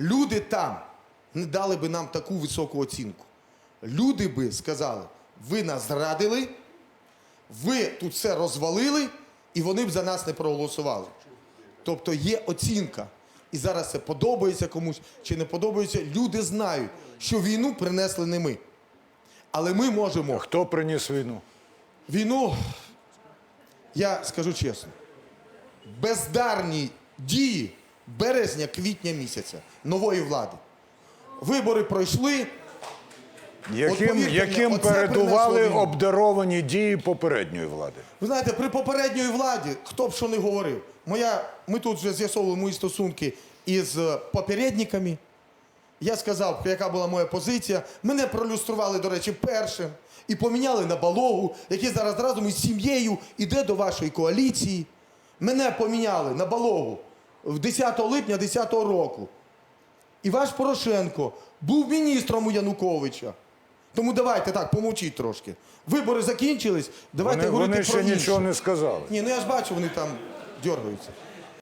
люди там не дали би нам таку високу оцінку. Люди би сказали, ви нас зрадили, ви тут все розвалили, і вони б за нас не проголосували. Тобто є оцінка. І зараз це подобається комусь чи не подобається. Люди знають, що війну принесли не ми. Але ми можемо Хто приніс війну? Війну, я скажу чесно, бездарні дії березня-квітня місяця нової влади. Вибори пройшли. Яким, повірте яким передували обдаровані дії попередньої влади? Ви знаєте, при попередньої владі, хто б що не говорив, моя, ми тут вже з'ясовували мої стосунки із е, попередниками. Я сказав, яка була моя позиція. Мене пролюстрували, до речі, першим і поміняли на балогу, який зараз разом із сім'єю іде до вашої коаліції. Мене поміняли на балогу в 10 липня 10 року. І ваш Порошенко був міністром у Януковича. Тому давайте так, помовчіть трошки. Вибори закінчились. Давайте Вони, говорити вони про ще інше. нічого не сказали. Ні, ну я ж бачу, вони там дергаються.